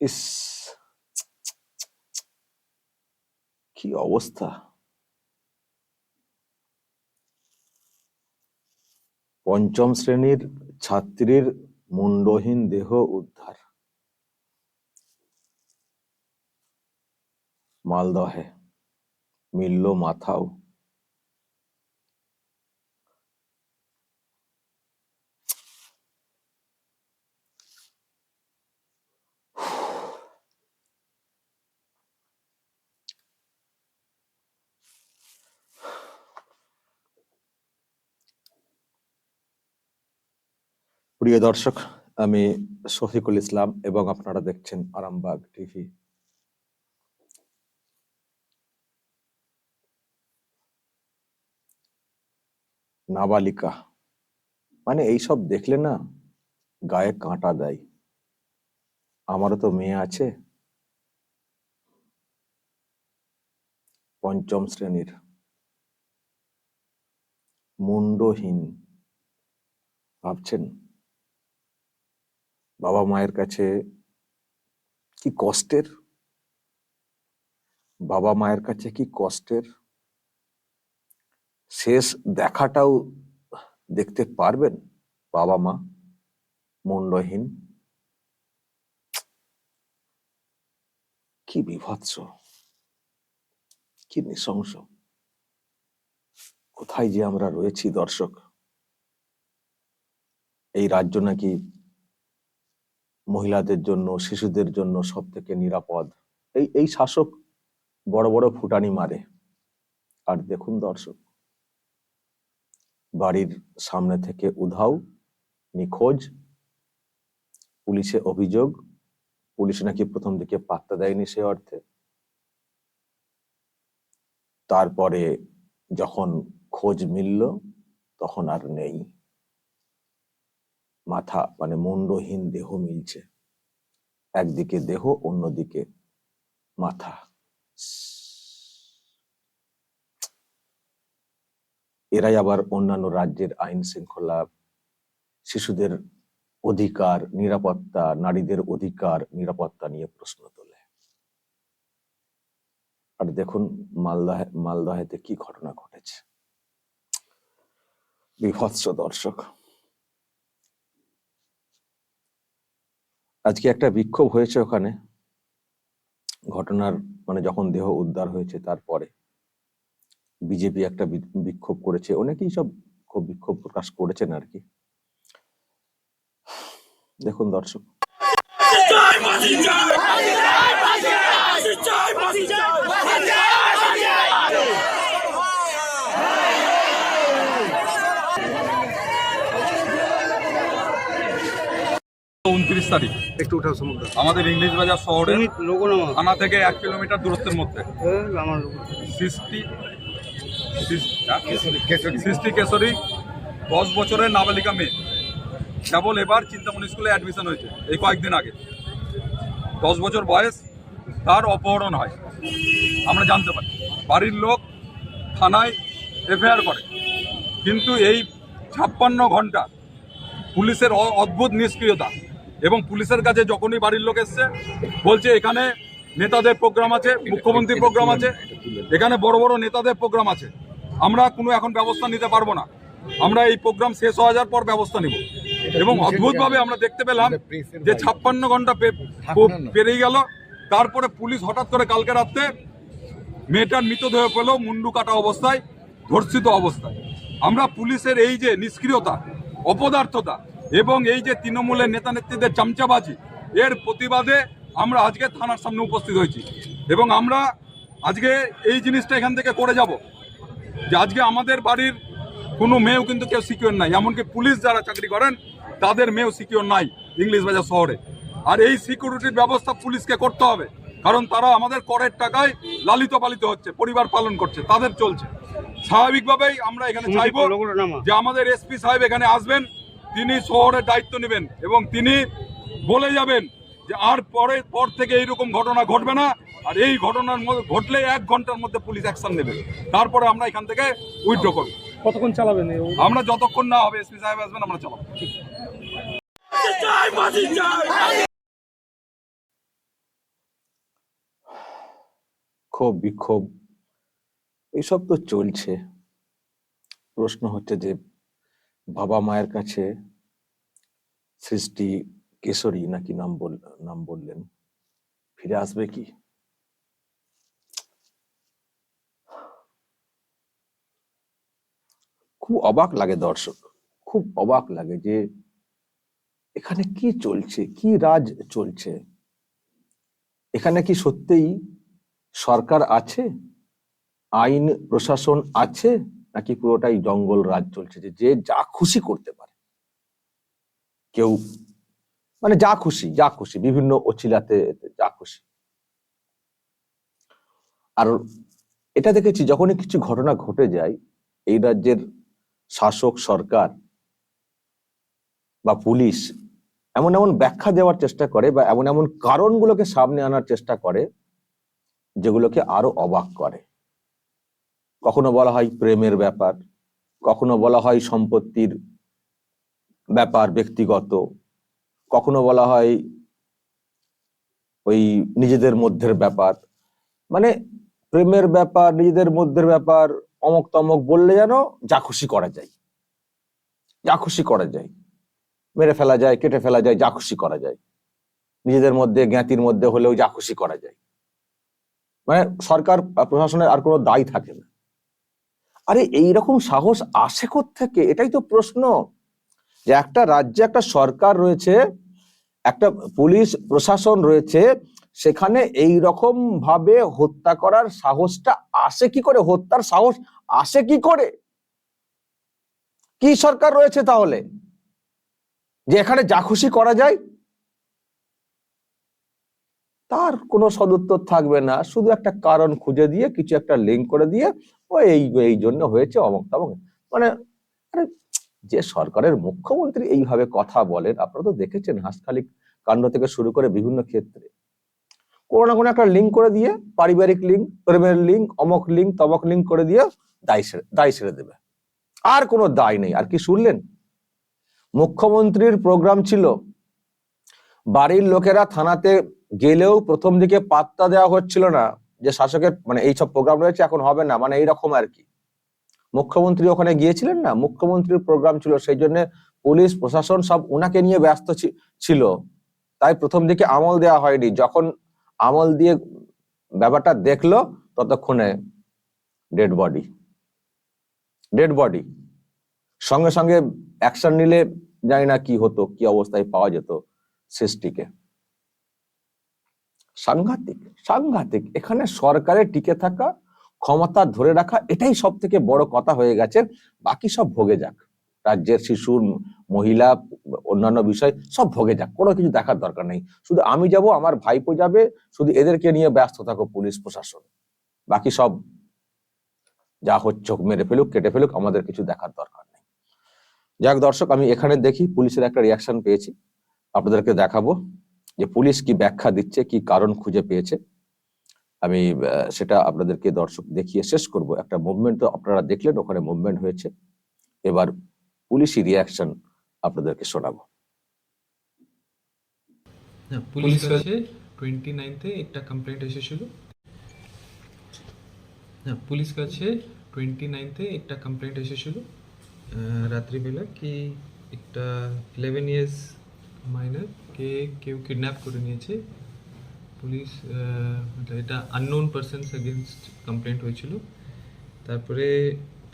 ইস কি অবস্থা পঞ্চম শ্রেণির ছাত্রীর মুন্ডহীন দেহ উদ্ধার। মালদহে। মিলল মাথাও। প্রিয় দর্শক, আমি শফিকুল ইসলাম এবং আপনারা দেখছেন আরামবাগ টিভি। নাবালিকা মানে এইসব দেখলে না গায়ে কাঁটা দেয়। আমারও তো মেয়ে আছে। পঞ্চম শ্রেণির। মুন্ডহীন, ভাবছেন বাবা মায়ের কাছে কি কষ্টের? বাবা মায়ের কাছে কি কষ্টের? শেষ দেখাটাও দেখতে পারবেন বাবা মা মুন্ডহীন কি বিভৎস, কি নৃশংস। কোথায় যে আমরা রয়েছি দর্শক, এই রাজ্য নাকি মহিলাদের জন্য, শিশুদের জন্য সব থেকে নিরাপদ। এই এই শাসক বড় বড় ফুটানি মারে। আর দেখুন দর্শক, বাড়ির সামনে থেকে উধাও, নিখোঁজ, পুলিশে অভিযোগ, পুলিশ নাকি প্রথম দিকে পাত্তা দেয়নি সে অর্থে। তারপরে যখন খোঁজ মিলল, তখন আর নেই। মাথা মানে মুন্ডহীন দেহ মিলছে। একদিকে দেহ, অন্যদিকে মাথা। এরাই আবার অন্যান্য রাজ্যের আইন শৃঙ্খলা, শিশুদের অধিকার, নিরাপত্তা, নারীদের অধিকার, নিরাপত্তা নিয়ে প্রশ্ন তোলে। আর দেখুন মালদাহে, মালদহেতে কি ঘটনা ঘটেছে। বিভৎস দর্শক। আজকে একটা বিক্ষোভ হয়েছে ওখানে। ঘটনার মানে যখন দেহ উদ্ধার হয়েছে তারপরে বিজেপি একটা বিক্ষোভ করেছে। অনেকেই সব খুব বিক্ষোভ প্রকাশ করেছেন আর কি দেখুন দর্শক। উনত্রিশ তারিখ। একটু উঠাও সমুদ্র। আমাদের ইংলিশ বাজার শহরে থানা থেকে এক কিলোমিটার দূরত্বের মধ্যে। সৃষ্টি সৃষ্টি কেশরী দশ বছরের নাবালিকা মেয়ে। কেবল এবার চিন্তামণি স্কুলে অ্যাডমিশন হয়েছে এই কয়েকদিন আগে। দশ বছর বয়স তার অপহরণ হয়। আমরা জানতে পারি। বাড়ির লোক থানায় এফআইআর করে। কিন্তু এই ছাপ্পান্ন ঘণ্টা পুলিশের অ- অদ্ভুত নিষ্ক্রিয়তা এবং পুলিশের কাছে যখনই বাড়ির লোক এসছে, বলছে এখানে নেতাদের প্রোগ্রাম আছে, মুখ্যমন্ত্রীর প্রোগ্রাম আছে, এখানে বড় বড় নেতাদের প্রোগ্রাম আছে। আমরা কোনো এখন ব্যবস্থা নিতে পারব না। আমরা এই প্রোগ্রাম শেষ হওয়া যাওয়ার পর ব্যবস্থা নিব। এবং অদ্ভুতভাবে আমরা দেখতে পেলাম যে ছাপ্পান্ন ঘণ্টা পেরিয়ে গেল। তারপরে পুলিশ হঠাৎ করে কালকে রাত্রে মেয়েটার মৃতদেহ পেল মুন্ডু কাটা অবস্থায়, ধর্ষিত অবস্থায়। আমরা পুলিশের এই যে নিষ্ক্রিয়তা, অপদার্থতা এবং এই যে তৃণমূলের নেতা নেত্রীদের চামচাবাজি এর প্রতিবাদে আমরা আজকে থানার সামনে উপস্থিত হয়েছি। এবং আমরা আজকে এই জিনিসটা এখান থেকে করে যাব যে আজকে আমাদের বাড়ির কোনো মেয়েও কিন্তু কেউ সিকিউর নাই। এমনকি পুলিশ যারা চাকরি করেন তাদের মেয়েও সিকিউর নাই ইংলিশ বাজার শহরে। আর এই সিকিউরিটির ব্যবস্থা পুলিশকে করতে হবে কারণ তারা আমাদের করের টাকায় লালিত পালিত হচ্ছে পরিবার পালন করছে তাদের চলছে। স্বাভাবিকভাবেই আমরা এখানে চাইব যে আমাদের এসপি সাহেব এখানে আসবেন তিনি শহরের দায়িত্ব নেবেন এবং তিনি বলে যাবেন যে আর পরে পর থেকে এইরকম ঘটনা ঘটবে না। আর এই ঘটনার মধ্যে ঘটলে এক ঘণ্টার মধ্যে পুলিশ অ্যাকশন নেবে। তারপরে আমরা এখান থেকে উইথড্র করব। কতক্ষণ চালাবেন? আমরা যতক্ষণ না হবে এসপি সাহেব আসবেন আমরা চালাবো। ক্ষোভ বিক্ষোভ। এইসব তো চলছে। প্রশ্ন হচ্ছে যে বাবা মায়ের কাছে সৃষ্টি কেশরী নাকি নাম বল, নাম বললেন। ফিরে আসবে কি? খুব অবাক লাগে দর্শক, খুব অবাক লাগে যে এখানে কি চলছে, কি রাজ চলছে? এখানে কি সত্যিই সরকার আছে? আইন, প্রশাসন আছে? নাকি পুরোটাই জঙ্গল রাজ চলছে যে যে যা খুশি করতে পারে। কেউ মানে যা খুশি যা খুশি, বিভিন্ন অছিলাতে যা খুশি। আর এটা দেখেছি, যখনই কিছু ঘটনা ঘটে যায়, এই রাজ্যের শাসক সরকার বা পুলিশ এমন এমন ব্যাখ্যা দেওয়ার চেষ্টা করে বা এমন এমন কারণগুলোকে সামনে আনার চেষ্টা করে, যেগুলোকে আরও অবাক করে। কখনো বলা হয় প্রেমের ব্যাপার, কখনো বলা হয় সম্পত্তির ব্যাপার ব্যক্তিগত, কখনো বলা হয় ওই নিজেদের মধ্যের ব্যাপার। মানে প্রেমের ব্যাপার, নিজেদের মধ্যের ব্যাপার অমক তমক বললে যেন যা খুশি করা যায়। যা খুশি করা যায়। মেরে ফেলা যায়, কেটে ফেলা যায়, যা খুশি করা যায়। নিজেদের মধ্যে, জ্ঞাতির মধ্যে হলেও যা খুশি করা যায়। মানে সরকার প্রশাসনের আর কোনো দায় থাকে না। আরে এইরকম সাহস আসে থেকে এটাই তো প্রশ্ন। যে একটা রাজ্যে একটা সরকার রয়েছে, একটা পুলিশ প্রশাসন রয়েছে, সেখানে এই রকম ভাবে হত্যা করার সাহসটা আসে কি করে? হত্যার সাহস আসে কি করে? কি সরকার রয়েছে তাহলে? যে এখানে যা খুশি করা যায় তার কোনো সদুত্তর থাকবে না। শুধু একটা কারণ খুঁজে দিয়ে, কিছু একটা লিঙ্ক করে দিয়ে, ও এই এই জন্য হয়েছে অমক তমক। মানে আরে, যে সরকারের মুখ্যমন্ত্রী এইভাবে কথা বলেন, আপনারা তো দেখেছেন হাসখালি কাণ্ড থেকে শুরু করে বিভিন্ন ক্ষেত্রে। কোনো না কোনো একটা লিঙ্ক করে দিয়ে, পারিবারিক লিঙ্ক প্রেমের লিঙ্ক অমক লিঙ্ক তমক লিঙ্ক করে দিয়ে দায় সেরে দায় সেরে দেবে। আর কোনো দায় নেই। আর কি শুনলেন? মুখ্যমন্ত্রীর প্রোগ্রাম ছিল, বাড়ির লোকেরা থানাতে গেলেও প্রথম দিকে পাত্তা দেওয়া হচ্ছিল না যে শাসকের মানে এইসব প্রোগ্রাম রয়েছে, এখন হবে না মানে এইরকম আর কি। মুখ্যমন্ত্রী ওখানে গিয়েছিলেন না? মুখ্যমন্ত্রীর প্রোগ্রাম ছিল, সেই জন্য পুলিশ, প্রশাসন সব ওনাকে নিয়ে ব্যস্ত ছিল। তাই প্রথম দিকে আমল দেওয়া হয়নি। যখন আমল দিয়ে ব্যাপারটা দেখল, ততক্ষণে ডেড বডি ডেড বডি সঙ্গে সঙ্গে অ্যাকশন নিলে জানি না কি হতো, কি অবস্থায় পাওয়া যেত সৃষ্টিকে। সাংঘাতিক সাংঘাতিক। এখানে সরকারের টিকে থাকা, ক্ষমতা ধরে রাখা, এটাই সব থেকে বড় কথা হয়ে গেছে। বাকি সব ভোগে যাক। রাজ্যের শিশুর মহিলা, অন্যান্য বিষয়, সব ভোগে যাক। কোনো কিছু দেখার দরকার নেই। শুধু আমি যাব, আমার ভাইপো যাবে, শুধু এদেরকে নিয়ে ব্যস্ত থাকো পুলিশ, প্রশাসন। বাকি সব যা হচ্ছে মেরে ফেলুক, কেটে ফেলুক, আমাদের কিছু দেখার দরকার নেই। যাক দর্শক, আমি এখানে দেখি, পুলিশের একটা রিয়াকশন পেয়েছি। আপনাদেরকে দেখাবো। যে পুলিশ কি ব্যাখ্যা দিচ্ছে কি কারণ খুঁজে পেয়েছে আমি সেটা আপনাদেরকে দর্শক দেখিয়ে শেষ করব। একটা মুভমেন্ট তো আপনারা দেখলেন ওখানে মুভমেন্ট হয়েছে। এবার পুলিশি রিয়াকশন আপনাদেরকে শোনাবো। হ্যাঁ পুলিশ কাছে টোয়েন্টি নাইনথে একটা কমপ্লেন্ট এসেছিল। হ্যাঁ পুলিশ কাছে টোয়েন্টি নাইনথে একটা কমপ্লেন্ট এসেছিল আহ, রাত্রিবেলা কি একটা ইলেভেন ইয়ার্স মাইনার কে, কেউ কিডন্যাপ করে নিয়েছে। পুলিশ এটা আননোন পারসনস এগেনস্ট কমপ্লেন্ট হয়েছিল। তারপরে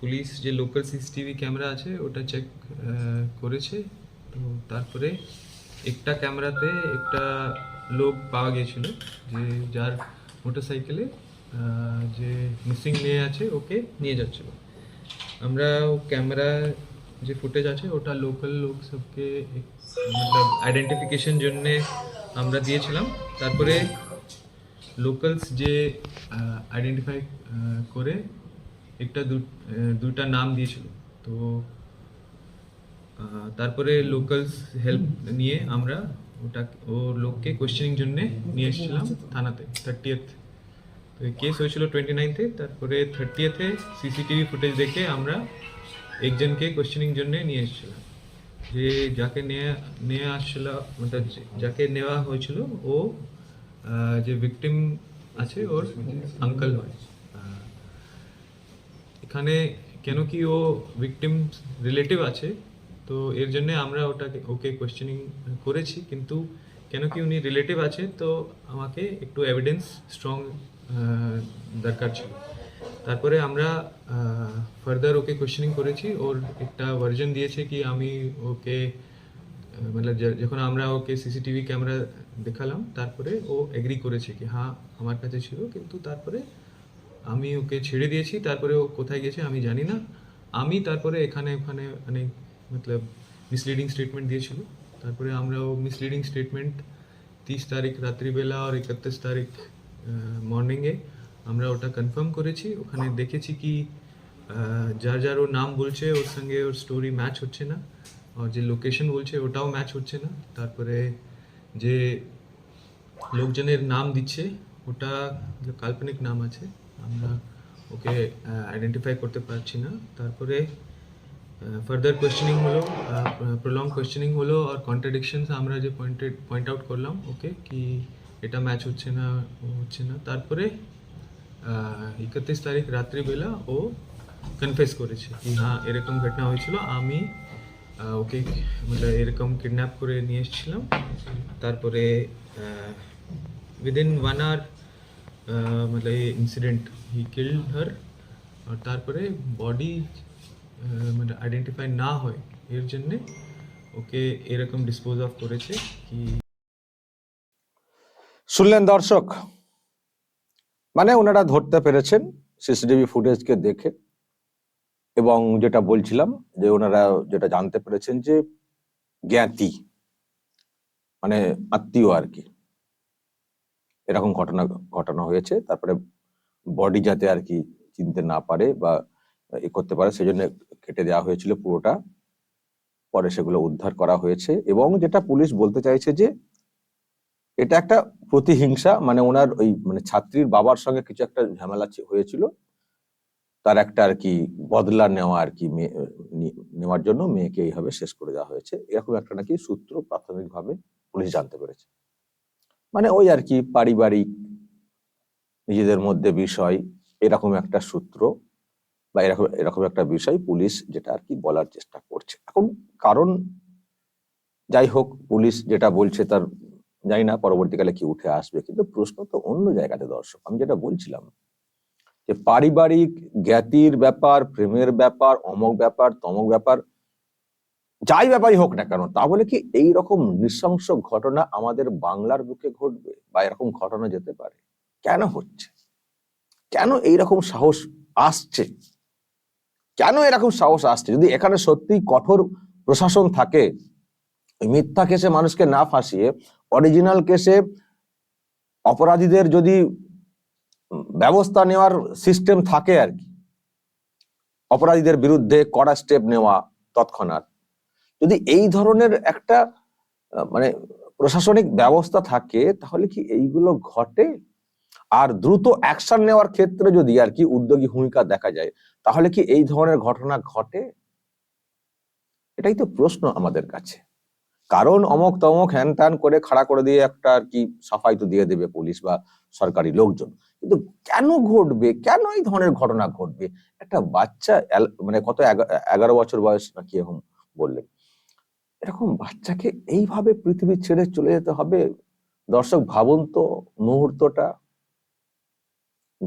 পুলিশ যে লোকাল সিসিটিভি ক্যামেরা আছে, ওটা চেক করেছে। তো তারপরে একটা ক্যামেরাতে একটা লোক পাওয়া গিয়েছিল, যে যার মোটরসাইকেলে যে মিসিং মেয়ে আছে, ওকে নিয়ে যাচ্ছিল। আমরা ক্যামেরা যে ফুটেজ আছে ওটা লোকাল লোক সবকে মতলব আইডেন্টিফিকেশন জন্যে আমরা দিয়েছিলাম। তারপরে লোকালস যে আইডেন্টিফাই করে একটা দু- আহ, দুইটা নাম দিয়েছিল। তো তারপরে লোকালস হেল্প নিয়ে আমরা ওটা ও লোককে কোশ্চেনিং জন্য নিয়ে এসেছিলাম থানাতে থার্টিয়েথ তো কেস হয়েছিল টোয়েন্টি নাইনথে তারপরে থার্টিয়েথে সিসিটিভি ফুটেজ দেখে আমরা একজনকে কোশ্চেনিং জন্য নিয়ে এসেছিলাম। যে যাকে নিয়ে নিয়ে আসছিল যাকে নেওয়া হয়েছিল, ও যে ভিকটিম আছে, ওর আঙ্কেল হয় এখানে কেন কি ও ভিকটিম রিলেটিভ আছে, তো এর জন্য আমরা ওটাকে, ওকে কোয়েশ্চেনিং করেছি, কিন্তু কেন কি উনি রিলেটিভ আছে, তো আমাকে একটু এভিডেন্স স্ট্রং দরকার ছিল। তারপরে আমরা ফার্দার ওকে কোয়েশ্চেনিং করেছি। ওর একটা ভার্জন দিয়েছে কি আমি ওকে মানে যখন আমরা ওকে সিসিটিভি ক্যামেরা দেখালাম, তারপরে ও এগ্রি করেছে কি হ্যাঁ আমার কাছে ছিল, কিন্তু তারপরে আমি ওকে ছেড়ে দিয়েছি, তারপরে ও কোথায় গেছে আমি জানি না। আমি তারপরে এখানে, ওখানে অনেক, মতলব মিসলিডিং স্টেটমেন্ট দিয়েছিল। তারপরে আমরা ও মিসলিডিং স্টেটমেন্ট তিরিশ তারিখ রাত্রিবেলা আর একত্রিশ তারিখ মর্নিংয়ে আমরা ওটা কনফার্ম করেছি, ওখানে দেখেছি কি যার যার ওর নাম বলছে, ওর সঙ্গে ওর স্টোরি ম্যাচ হচ্ছে না, আর যে লোকেশন বলছে ওটাও ম্যাচ হচ্ছে না। তারপরে যে লোকজনের নাম দিচ্ছে, ওটা কাল্পনিক নাম আছে, আমরা ওকে আইডেন্টিফাই করতে পারছি না। তারপরে ফার্দার কোয়েশ্চেনিং হলো প্রলং কোয়েশ্চেনিং হলো, আর কন্ট্রাডিকশনস আমরা যে পয়েন্টেড পয়েন্ট আউট করলাম, ওকে, কি এটা ম্যাচ হচ্ছে না হচ্ছে না। তারপরে একত্রিশ তারিখ রাত্রিবেলা ও কনফেস করেছে কি হ্যাঁ এরকম ঘটনা হয়েছিল। আমি ওকে মানে এরকম কিডন্যাপ করে নিয়ে এসেছিলাম। তারপরে উইদিন ওয়ান আওয়ার মানে ইনসিডেন্ট হি কিল্ড হার আর তারপরে বডি মানে আইডেন্টিফাই না হয়, এর জন্যে ওকে এরকম ডিসপোজ অফ করেছে কি শুনলেন দর্শক মানে ওনারা ধরতে পেরেছেন সিসিটিভি ফুটেজকে দেখে। এবং যেটা বলছিলাম যে ওনারা যেটা জানতে পেরেছেন যে জ্ঞাতি মানে আত্মীয় আর কি। এরকম ঘটনা, ঘটানো হয়েছে। তারপরে বডি যাতে আর কি চিনতে না পারে বা এ করতে পারে, সেজন্য কেটে দেওয়া হয়েছিল পুরোটা। পরে সেগুলো উদ্ধার করা হয়েছে। এবং যেটা পুলিশ বলতে চাইছে যে এটা একটা প্রতিহিংসা মানে ওনার ওই মানে ছাত্রীর বাবার সঙ্গে কিছু একটা ঝামেলা হয়েছিল। তার একটা আর কি বদলা নেওয়া আর কি নেওয়ার জন্য মেয়েকে এইভাবে শেষ করে দেওয়া হয়েছে। এরকম একটা নাকি সূত্র প্রাথমিকভাবে পুলিশ জানতে পেরেছে। মানে ওই আর কি পারিবারিক নিজেদের মধ্যে বিষয়, এরকম একটা সূত্র বা এরকম এরকম একটা বিষয় পুলিশ যেটা আর কি বলার চেষ্টা করছে। এখন কারণ যাই হোক, পুলিশ যেটা বলছে তার জানি না পরবর্তীকালে কি উঠে আসবে, কিন্তু প্রশ্ন তো অন্য জায়গাতে দর্শক। আমি যেটা বলছিলাম যে পারিবারিক জ্ঞাতির ব্যাপার, প্রেমের ব্যাপার অমক ব্যাপার তমক ব্যাপার, যাই ব্যাপারই হোক না কেন তা বলে কি এই রকম নৃশংস ঘটনা আমাদের বাংলার বুকে ঘটবে বা এরকম ঘটনা যেতে পারে? কেন হচ্ছে? কেন এই রকম সাহস আসছে? কেন এরকম সাহস আসছে? যদি এখানে সত্যি কঠোর প্রশাসন থাকে মিথ্যা কেসে মানুষকে না ফাঁসিয়ে অরিজিনাল কেসে অপরাধীদের যদি ব্যবস্থা নেওয়ার সিস্টেম থাকে আর কি, অপরাধীদের বিরুদ্ধে কড়া স্টেপ নেওয়া তৎক্ষণাৎ। যদি এই ধরনের একটা মানে প্রশাসনিক ব্যবস্থা থাকে, তাহলে কি এইগুলো ঘটে? আর দ্রুত অ্যাকশন নেওয়ার ক্ষেত্রে যদি আর কি উদ্যোগী ভূমিকা দেখা যায়, তাহলে কি এই ধরনের ঘটনা ঘটে? এটাই তো প্রশ্ন আমাদের কাছে। কারণ অমক তমক হ্যান ত্যান করে খাড়া করে দিয়ে একটা আর কি সাফাই তো দিয়ে দেবে পুলিশ বা সরকারি লোকজন। কিন্তু কেন ঘটবে? কেন এই ধরনের ঘটনা ঘটবে? একটা বাচ্চা মানে কত এগা- এগারো বছর বয়স নাকি এরকম বললেন। এরকম বাচ্চাকে এইভাবে পৃথিবী ছেড়ে চলে যেতে হবে? দর্শক, ভাবুন তো মুহূর্তটা।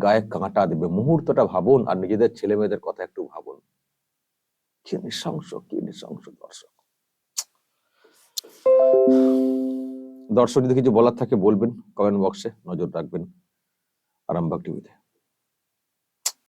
গায়ে কাঁটা দেবে। মুহূর্তটা ভাবুন আর নিজেদের ছেলে মেয়েদের কথা একটু ভাবুন। কি নৃশংস কি নৃশংস দর্শক। দর্শক যদি কিছু বলার থাকে বলবেন কমেন্ট বক্সে নজর রাখবেন আরামবাগ টিভিতে